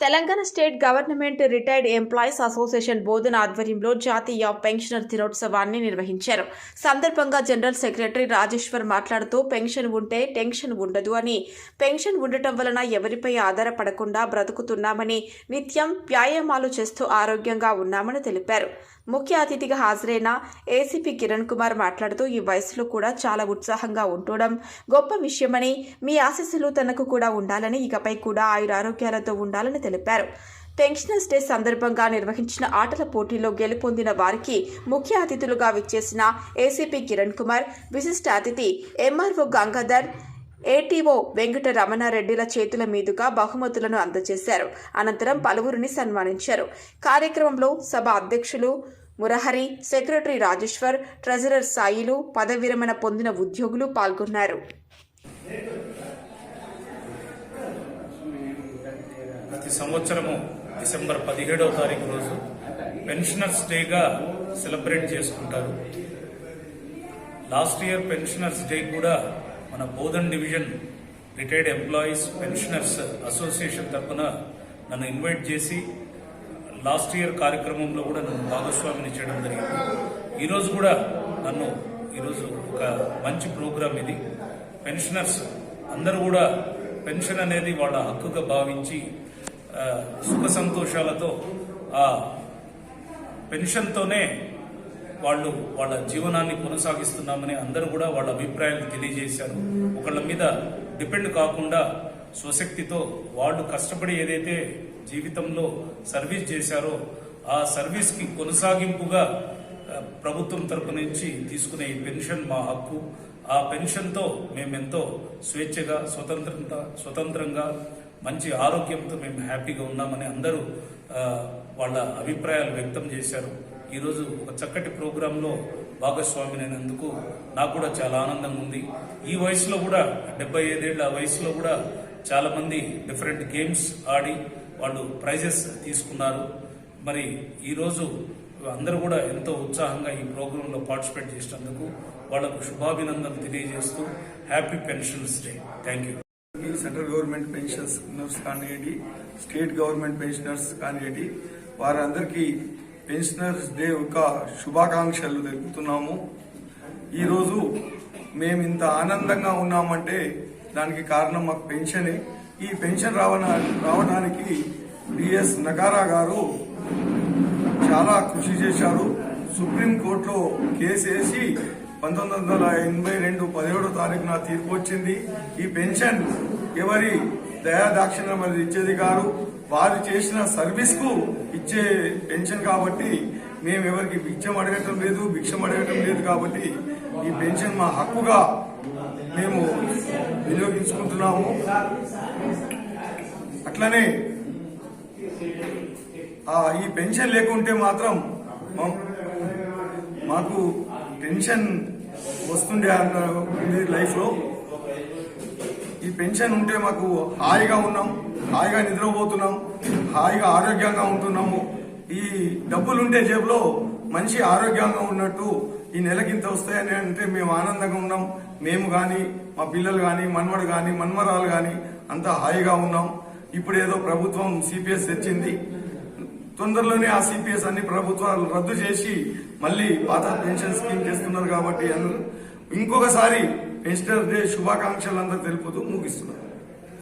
Telangana state government retired employees association Bodhan ఆధ్వర్యంలో జాతీయ pensioner దినోత్సవాన్ని నిర్వహించారు. సందర్భంగా జనరల్ సెక్రటరీ రాజేశ్వర్ మాట్లాడుతూ పెన్షన్ ఉంటే టెన్షన్ ఉండదు అని. పెన్షన్ ఉండటం వలన ఎవరిపై ఆధారపడకుండా బ్రతుకుతున్నామని నిత్యం వ్యాయామాలు చేస్తూ ఆరోగ్యంగా ఉన్నామని తెలిపారు. ముఖ్య అతిథిగా హాజరైన ఏసీపీ కిరణ్ కుమార్ మాట్లాడుతూ ఈ వయసులో కూడా చాలా ఉత్సాహంగా ఉండడం గొప్ప విషయమని మీ ఆశీస్సులు తనకు కూడా ఉండాలని ఇకపై కూడా ఆయుర ఆరోగ్యాలతో ఉండాలని తెలిపారు. పెన్షనర్స్ డే సందర్భంగా నిర్వహించిన ఆటల పోటీలో గెలుపొందిన వారికి ముఖ్య అతిథులుగా విచ్చేసిన ఏసీపీ కిరణ్ కుమార్ విశిష్ట అతిథి ఎంఆర్ఓ గంగాధర్ ఏటీఓ వెంకట రమణారెడ్డిల చేతుల మీదుగా బహుమతులను అందజేశారు. అనంతరం పలువురిని సన్మానించారు. కార్యక్రమంలో సభ అధ్యక్షులు మురహరి సెక్రటరీ రాజేశ్వర్ ట్రెజరర్ సాయిలు పదవి విరమణ పొందిన ఉద్యోగులు పాల్గొన్నారు. ప్రతి సంవత్సరము డిసెంబర్ పదిహేడవ తారీఖు రోజు పెన్షనర్స్ డేగా సెలబ్రేట్ చేసుకుంటారు. లాస్ట్ ఇయర్ పెన్షనర్స్ డే కూడా మన Bodhan division retired employees pensioners association తరఫున నన్ను ఇన్వైట్ చేసి లాస్ట్ ఇయర్ కార్యక్రమంలో కూడా నన్ను భాగస్వామిని చేయడం జరిగింది. ఈరోజు కూడా నన్ను ఈరోజు ఒక మంచి ప్రోగ్రాం ఇది. పెన్షనర్స్ అందరూ కూడా పెన్షన్ అనేది వాళ్ళ హక్కుగా భావించి సుఖ సంతోషాలతో ఆ పెన్షన్తోనే వాళ్ళు వాళ్ళ జీవనాన్ని కొనసాగిస్తున్నామని అందరూ కూడా వాళ్ళ అభిప్రాయాలు తెలియజేశారు. ఒకళ్ళ మీద డిపెండ్ కాకుండా స్వశక్తితో వాళ్ళు కష్టపడి ఏదైతే జీవితంలో సర్వీస్ చేశారో ఆ సర్వీస్కి కొనసాగింపుగా ప్రభుత్వం తరపు నుంచి తీసుకునే ఈ పెన్షన్ మా హక్కు. ఆ పెన్షన్తో మేమెంతో స్వేచ్ఛగా స్వతంత్రంగా స్వతంత్రంగా మంచి ఆరోగ్యంతో మేము హ్యాపీగా ఉన్నామని అందరూ వాళ్ళ అభిప్రాయాలు వ్యక్తం చేశారు. ఈరోజు ఒక చక్కటి ప్రోగ్రాంలో భాగస్వామినైనందుకు నాకు కూడా చాలా ఆనందంగా ఉంది. ఈ వయసులో కూడా డెబ్బై ఐదేళ్ళ వయసులో కూడా చాలా మంది డిఫరెంట్ గేమ్స్ ఆడి వాళ్ళు ప్రైజెస్ తీసుకున్నారు. మరి ఈరోజు అందరూ కూడా ఎంతో ఉత్సాహంగా ఈ ప్రోగ్రాంలో పార్టిసిపేట్ చేసినందుకు వాళ్ళకు శుభాభినందనలు తెలియజేస్తూ happy pensions day thank you central government pensioners కానివ్వండి స్టేట్ గవర్నమెంట్ పెన్షనర్స్ కానివ్వండి వారందరికీ పెన్షనర్స్ డే యొక్క శుభాకాంక్షలు తెలుపుతున్నాము. ఈరోజు మేము ఇంత ఆనందంగా ఉన్నామంటే దానికి కారణం మాకు పెన్షనే. ఈ పెన్షన్ రావడానికి డిఎస్ నగారా గారు చాలా కృషి చేశారు. సుప్రీం కోర్టులో కేసు వేసి పంతొమ్మిది వందల ఎనభై రెండు పదిహేడో తారీఖున తీర్పు వచ్చింది. ఈ పెన్షన్ ఎవరి దయాదాక్షిణ్యం అనేది ఇచ్చేది కాదు. వారు చేసిన సర్వీస్కు ఇచ్చే పెన్షన్ కాబట్టి మేము ఎవరికి భిక్షం అడగటం లేదు భిక్షం అడగటం లేదు కాబట్టి ఈ పెన్షన్ మా హక్కుగా మేము వినియోగించుకుంటున్నాము. అట్లనే ఈ పెన్షన్ లేకుంటే మాత్రం మాకు టెన్షన్ వస్తుండే అన్న ఉంది లైఫ్లో ఈ పెన్షన్ ఉంటే మాకు హాయిగా ఉన్నాం హాయిగా నిద్రపోతున్నాం హాయిగా ఆరోగ్యంగా ఉంటున్నాము. ఈ డబ్బులు ఉంటే జేబులో మంచి ఆరోగ్యంగా ఉన్నట్టు ఈ నెలకి ఇంత వస్తాయని అంటే మేము ఆనందంగా ఉన్నాం. మేము కానీ మా పిల్లలు కానీ మన్మడు కానీ మన్మరాలు కానీ అంతా హాయిగా ఉన్నాం. ఇప్పుడు ఏదో ప్రభుత్వం సిపిఎస్ తెచ్చింది. తొందరలోనే ఆ సిపిఎస్ అన్ని ప్రభుత్వాలు రద్దు చేసి మళ్ళీ పాత పెన్షన్ స్కీమ్ చేస్తున్నారు కాబట్టి ఇంకొకసారి పెన్షనర్ డే శుభాకాంక్షలు అందరూ తెలుపుతూ ముగిస్తున్నారు